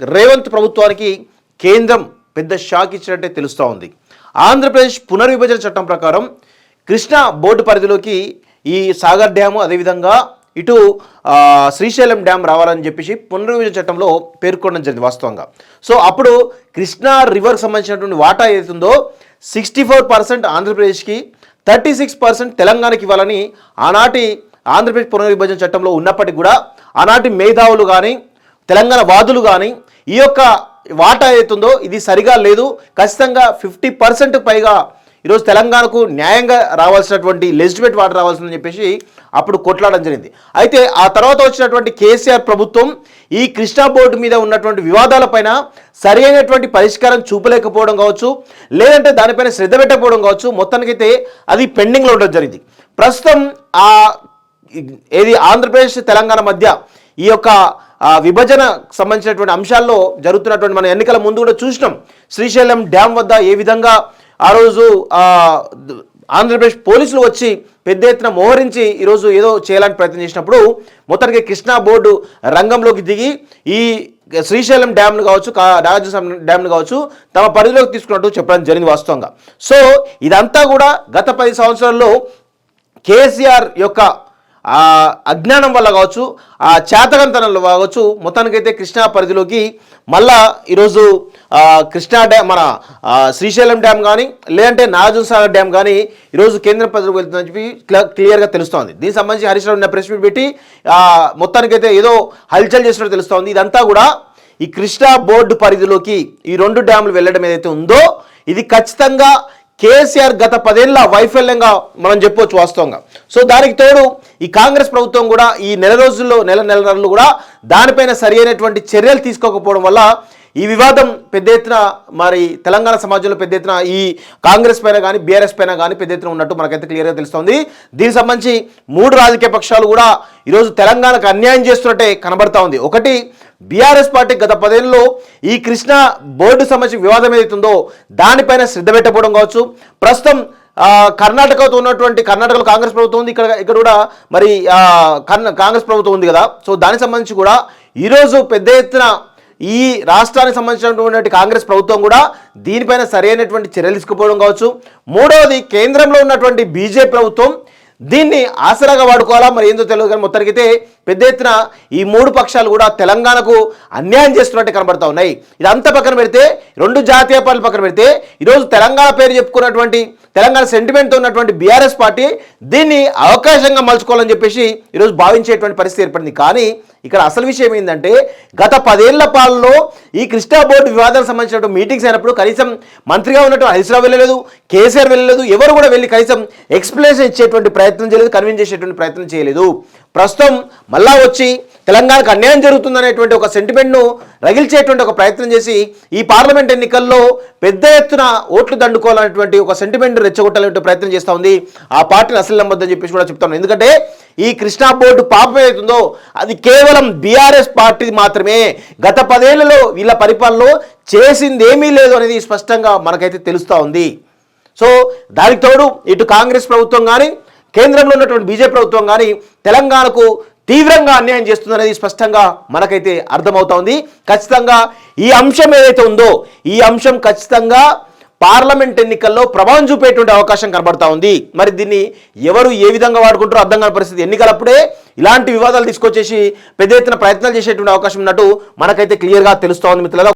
రేవంత్ ప్రభుత్వానికి కేంద్రం పెద్ద షాక్ ఇచ్చినట్టే తెలుస్తూ ఉంది. ఆంధ్రప్రదేశ్ పునర్విభజన చట్టం ప్రకారం కృష్ణా బోర్డు పరిధిలోకి ఈ సాగర్ డ్యాము అదేవిధంగా ఇటు శ్రీశైలం డ్యామ్ రావాలని చెప్పేసి పునర్విభజన చట్టంలో పేర్కొనడం జరిగింది వాస్తవంగా. సో అప్పుడు కృష్ణా రివర్కి సంబంధించినటువంటి వాటా ఏదైతుందో సిక్స్టీ ఫోర్ పర్సెంట్ ఆంధ్రప్రదేశ్కి థర్టీ సిక్స్ పర్సెంట్ తెలంగాణకి ఇవ్వాలని ఆనాటి ఆంధ్రప్రదేశ్ పునర్విభజన చట్టంలో ఉన్నప్పటికీ కూడా ఆనాటి మేధావులు కానీ తెలంగాణ వాదులు కానీ ఈ యొక్క వాటా ఏతుందో ఇది సరిగా లేదు. ఖచ్చితంగా ఫిఫ్టీ పర్సెంట్ పైగా ఈరోజు తెలంగాణకు న్యాయంగా రావాల్సినటువంటి లెజిటిమేట్ వాటర్ రావాల్సిందని చెప్పేసి అప్పుడు కొట్లాడడం జరిగింది. అయితే ఆ తర్వాత వచ్చినటువంటి కేసీఆర్ ప్రభుత్వం ఈ కృష్ణా బోర్డు మీద ఉన్నటువంటి వివాదాలపైన సరి అయినటువంటి పరిష్కారం చూపలేకపోవడం కావచ్చు లేదంటే దానిపైన శ్రద్ధ పెట్టకపోవడం కావచ్చు మొత్తానికైతే అది పెండింగ్లో ఉండడం జరిగింది. ప్రస్తుతం ఆ ఏది ఆంధ్రప్రదేశ్ తెలంగాణ మధ్య ఈ యొక్క విభజన సంబంధించినటువంటి అంశాల్లో జరుగుతున్నటువంటి మన ఎన్నికల ముందు కూడా చూసినాం. శ్రీశైలం డ్యామ్ వద్ద ఏ విధంగా ఆ రోజు ఆంధ్రప్రదేశ్ పోలీసులు వచ్చి పెద్ద ఎత్తున మోహరించి ఈరోజు ఏదో చేయాలని ప్రయత్నం చేసినప్పుడు మొత్తానికి కృష్ణా బోర్డు రంగంలోకి దిగి ఈ శ్రీశైలం డ్యామ్ను కావచ్చు కా- డ్యామ్ను కావచ్చు తమ పరిధిలోకి తీసుకున్నట్టు చెప్పడం జరిగింది వాస్తవంగా. సో ఇదంతా కూడా గత పది సంవత్సరాల్లో కేసీఆర్ యొక్క ఆ అజ్ఞానం వల్ల కావచ్చు ఆ చేతగంతనం కావచ్చు మొత్తానికైతే కృష్ణా పరిధిలోకి మళ్ళా ఈరోజు కృష్ణా డ్యామ్ మన శ్రీశైలం డ్యామ్ కానీ లేదంటే నాగార్జున సాగర్ డ్యామ్ కానీ ఈరోజు కేంద్ర పరిధిలోకి వెళ్తుందని చెప్పి క్లియర్గా తెలుస్తోంది. దీనికి సంబంధించి హరీష్ రావు ప్రెస్ మీట్ పెట్టి మొత్తానికైతే ఏదో హల్చల్ చేసినట్టు తెలుస్తోంది. ఇదంతా కూడా ఈ కృష్ణా బోర్డు పరిధిలోకి ఈ రెండు డ్యాములు వెళ్ళడం ఏదైతే ఉందో ఇది ఖచ్చితంగా కేసీఆర్ గత పదేళ్ళ వైఫల్యంగా మనం చెప్పొచ్చు వాస్తవంగా. సో దానికి తోడు ఈ కాంగ్రెస్ ప్రభుత్వం కూడా ఈ నెల రోజుల్లో నెల నెల నెలలు కూడా దానిపైన సరి అయినటువంటి చర్యలు తీసుకోకపోవడం వల్ల ఈ వివాదం పెద్ద ఎత్తున మరి తెలంగాణ సమాజంలో పెద్ద ఎత్తున ఈ కాంగ్రెస్ పైన కానీ బీఆర్ఎస్ పైన కానీ పెద్ద ఎత్తున ఉన్నట్టు మనకైతే క్లియర్గా తెలుస్తుంది. దీనికి సంబంధించి మూడు రాజకీయ పక్షాలు కూడా ఈరోజు తెలంగాణకు అన్యాయం చేస్తున్నట్టే కనబడతా ఉంది. ఒకటి బీఆర్ఎస్ పార్టీ గత పదేళ్ళలో ఈ కృష్ణా బోర్డు సంబంధించిన వివాదం ఏదైతుందో దానిపైన శ్రద్ధ పెట్టకపోవడం కావచ్చు. ప్రస్తుతం కర్ణాటకతో ఉన్నటువంటి కర్ణాటకలో కాంగ్రెస్ ప్రభుత్వం ఉంది. ఇక్కడ ఇక్కడ కూడా మరి కాంగ్రెస్ ప్రభుత్వం ఉంది కదా. సో దానికి సంబంధించి కూడా ఈరోజు పెద్ద ఎత్తున ఈ రాష్ట్రానికి సంబంధించినటువంటి కాంగ్రెస్ ప్రభుత్వం కూడా దీనిపైన సరైనటువంటి చర్యలు తీసుకుపోవడం కావచ్చు. మూడవది కేంద్రంలో ఉన్నటువంటి బీజేపీ ప్రభుత్వం దీన్ని ఆసరాగా వాడుకోవాలా? మరి ఏందో తెలియదు కానీ మొత్తానికైతే పెద్ద ఎత్తున ఈ మూడు పక్షాలు కూడా తెలంగాణకు అన్యాయం చేస్తున్నట్టు కనబడతా ఉన్నాయి. ఇదంతా పక్కన పెడితే రెండు జాతీయ పార్టీలు పక్కన పెడితే ఈరోజు తెలంగాణ పేరు చెప్పుకున్నటువంటి తెలంగాణ సెంటిమెంట్తో ఉన్నటువంటి బీఆర్ఎస్ పార్టీ దీన్ని అవకాశంగా మలుచుకోవాలని చెప్పేసి ఈరోజు భావించేటువంటి పరిస్థితి ఏర్పడింది. కానీ ఇక్కడ అసలు విషయం ఏంటంటే గత పదేళ్ళ పాలనలో ఈ కృష్ణా బోర్డు వివాదాలకు సంబంధించినటువంటి మీటింగ్స్ అయినప్పుడు కనీసం మంత్రిగా ఉన్నటువంటి హరీశ్రావు వెళ్ళలేదు కేసీఆర్ వెళ్ళలేదు ఎవరు కూడా వెళ్ళి కనీసం ఎక్స్ప్లెనేషన్ ఇచ్చేటువంటి ప్రయత్నం చేయలేదు కన్విన్స్ చేసేటువంటి ప్రయత్నం చేయలేదు. ప్రస్తుతం మళ్ళా వచ్చి తెలంగాణకు అన్యాయం జరుగుతుందనేటువంటి ఒక సెంటిమెంట్ను రగిల్చేటువంటి ఒక ప్రయత్నం చేసి ఈ పార్లమెంట్ ఎన్నికల్లో పెద్ద ఎత్తున ఓట్లు దండుకోవాలనేటువంటి ఒక సెంటిమెంట్ రెచ్చగొట్టాలనే ప్రయత్నం చేస్తూ ఉంది. ఆ పార్టీని అసలు నమ్మద్దని చెప్పేసి కూడా చెప్తాను ఎందుకంటే ఈ కృష్ణా బోర్డు పాపం ఏదైతుందో అది కేవలం బీఆర్ఎస్ పార్టీ మాత్రమే. గత పదేళ్ళలో వీళ్ళ పరిపాలనలో చేసింది ఏమీ లేదు అనేది స్పష్టంగా మనకైతే తెలుస్తూ ఉంది. సో దానికి తోడు ఇటు కాంగ్రెస్ ప్రభుత్వం కానీ కేంద్రంలో ఉన్నటువంటి బీజేపీ ప్రభుత్వం కానీ తెలంగాణకు తీవ్రంగా అన్యాయం చేస్తుందనేది స్పష్టంగా మనకైతే అర్థమవుతా ఉంది ఖచ్చితంగా ఈ అంశం ఏదైతే ఉందో ఈ అంశం ఖచ్చితంగా పార్లమెంట్ ఎన్నికల్లో ప్రభావం చూపేటువంటి అవకాశం కనబడతా ఉంది. మరి దీన్ని ఎవరు ఏ విధంగా వాడుకుంటారో అర్థం కాని పరిస్థితి. ఎన్నికలప్పుడే ఇలాంటి వివాదాలు తీసుకొచ్చేసి పెద్ద ఎత్తున ప్రయత్నాలు చేసేటువంటి అవకాశం ఉన్నట్టు మనకైతే క్లియర్గా తెలుస్తోంది మిత్రులుగా